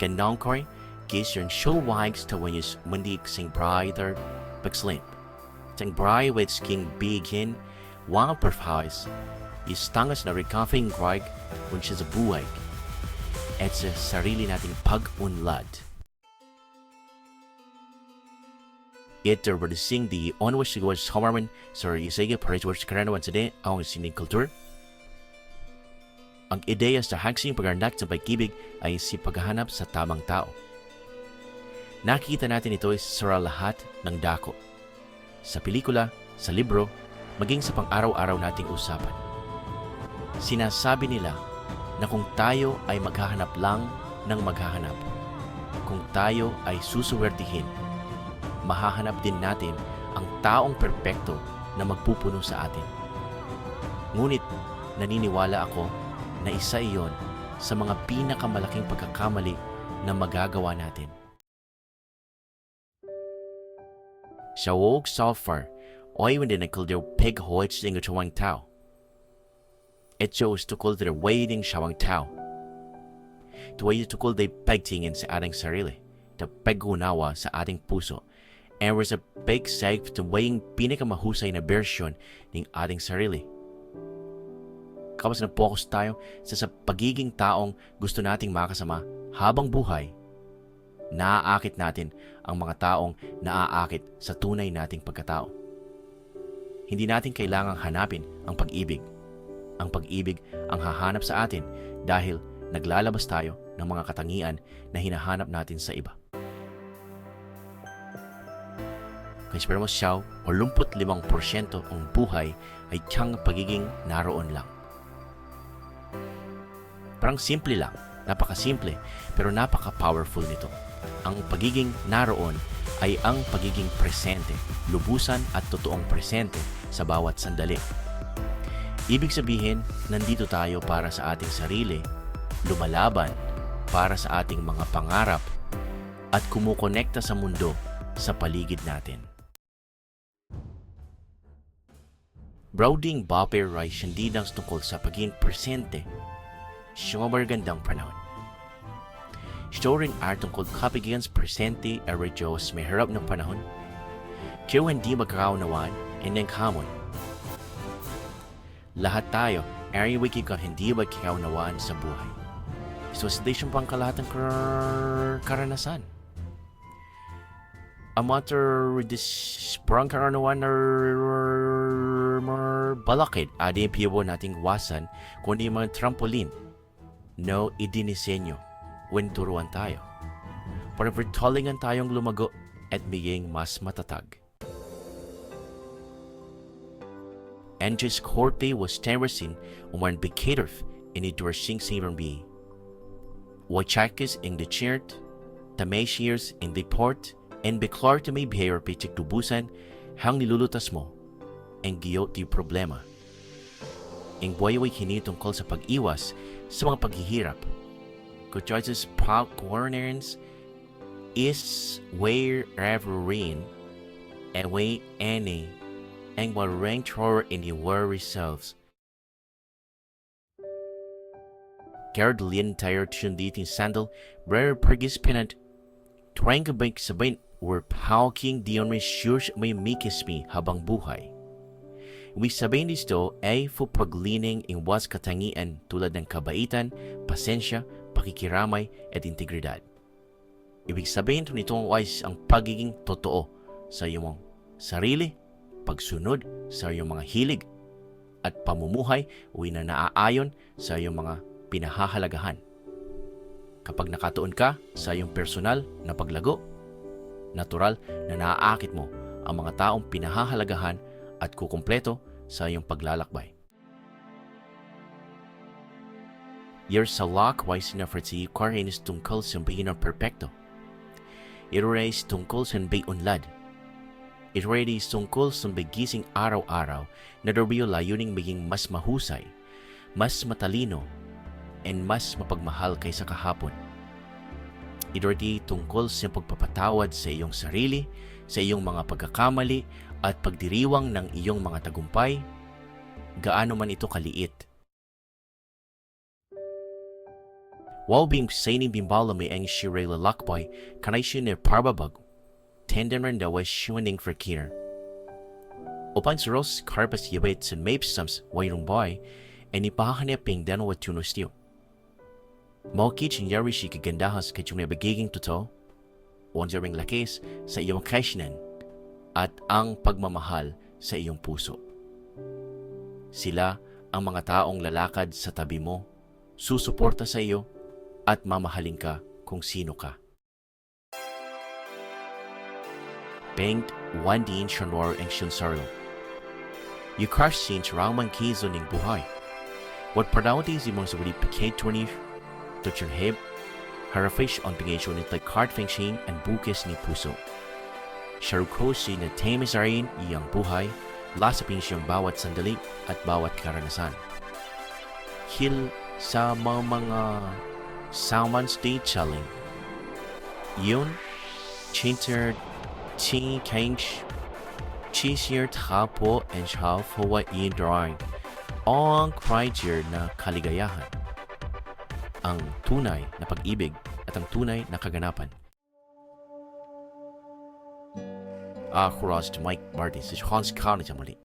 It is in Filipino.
Ganongkoy, gis yung shulwags yus mundik sing brighter pagslimp. Ting bri with king bigin, wang perfaus, is tangas na recovering greg when siya sa buhay. At sa sarili nating pag-unlad. Ito reducing the onwas sigwas homarman sa isaya para sa karanawan sa de ang sining kultur. Ang ideya sa hagsing pag-arnak sa pag-ibig ay si paghahanap sa tamang tao. Nakita natin ito sa lahat ng dako. Sa pelikula, sa libro, maging sa pang-araw-araw nating usapan. Sinasabi nila na kung tayo ay maghahanap lang ng maghahanap, kung tayo ay susuwertihin, mahahanap din natin ang taong perpekto na magpupuno sa atin. Ngunit naniniwala ako na isa iyon sa mga pinakamalaking pagkakamali na magagawa natin. Sa wog sulfur, oy when din nakulder pig hoits ng chawang tao. It shows to kulder waiting shawang tao. Tuway to kulder pegtingin sa ating sarili, na pegunawa sa ating puso, and was a big save to weighing pinakamahusay na version ng ating sarili. Kapag na tayo sa, sa pagiging taong gusto nating makasama habang buhay, naaakit natin ang mga taong naaakit sa tunay nating pagkatao. Hindi natin kailangang hanapin ang pag-ibig. Ang pag-ibig ang hahanap sa atin dahil naglalabas tayo ng mga katangian na hinahanap natin sa iba. Kay Spermo Xiao, 85% ang buhay ay tiyang pagiging naroon lang. Parang simple lang, napakasimple, pero napaka-powerful nito. Ang pagiging naroon ay ang pagiging presente, lubusan at totoong presente sa bawat sandali. Ibig sabihin, nandito tayo para sa ating sarili, lumalaban para sa ating mga pangarap, at kumukonekta sa mundo sa paligid natin. Browding Bopper Rice hindi lang tungkol sa pagiging presente magandang panahon. Storing art tungkol kapigyan sa presente ay Diyos may harap ng panahon. Kaya hindi magkakaunawan and ng hamon. Lahat tayo ay wiki ka hindi magkakaunawaan sa buhay. So, sa siyang pangkalahatang kar karanasan. Amateur this parang karanawan balakid adi piyo nating wasan kundi mga trampoline no idinisenyo when turuan tayo. Para vertolingan tayong lumago at biging mas matatag. Andres Corte was terracing umar bikatorf in the dorsing singer be. Wachakis in the chert, Tamasiers in the port, and beklar to may behavior pichik tubusan hang nilulutas mo ang giyot problema. Ang buhay kini tungkol sa pag-iwas sa mga paghihirap. Good choices proud corners is wherever rain and way any and what rain thrower in the worry selves. Gerard Lin tire tunditing sandal, rare pergis pinat, trying ka bang sabayin were hawking may sure may mikis mi habang buhay. Ibig sabihin dito ay fu paglining in was katangian tulad ng kabaitan, pasensya, pakikiramay at integridad. Ibig sabihin ito nito ay ang pagiging totoo sa iyong sarili, pagsunod sa iyong mga hilig, at pamumuhay uwi na sa iyong mga pinahahalagahan. Kapag nakatuon ka sa iyong personal na paglago, natural na naaakit mo ang mga taong pinahahalagahan at kukumpleto sa iyong paglalakbay. Yer sa likewise na si Quarenis tungkol sa ng perpekto. Irorays tungkol sa bay unlad. Irorays tungkol sa bagising araw-araw na darbiyo layuning maging mas mahusay, mas matalino, and mas mapagmahal kaysa kahapon. Idorti tungkol sa pagpapatawad sa iyong sarili, sa iyong mga pagkakamali at pagdiriwang ng iyong mga tagumpay, gaano man ito kaliit. While being saining bimbala may ang shiray lalakbay, kanay siya ni parbabag, tenden rin daw ay shiwaning for kiner. Upan sa Mapesams wayrong boy, ay nipahahanap ping dano at tunos tiyo. Mao kitchen yari si kagandahas kay yung nabagiging totoo, onja ring lakis sa iyong kaisinan at ang pagmamahal sa iyong puso. Sila ang mga taong lalakad sa tabi mo, susuporta sa iyo, at mamahalin ka kung sino ka. Bengt Wandin Shanwar ang Shunsarlo. Yukar sin Rauman Kizo ning buhay. What pradawati si mong sa wali pikay 20 to heb harafish on pingasyon ni tay card feng shin and bukis ni puso. Sharukosi na temisarin iyang buhay, lasapin siyang bawat sandali at bawat karanasan. Hil sa mga mga Salman State Challenge. Yun, Chinter Chi Kangsh Chi Shir Tapo and Shao Fowa Ian Drawing ang criteria na kaligayahan. Ang tunay na pag-ibig at ang tunay na kaganapan. ah who asked mike martin to change color generally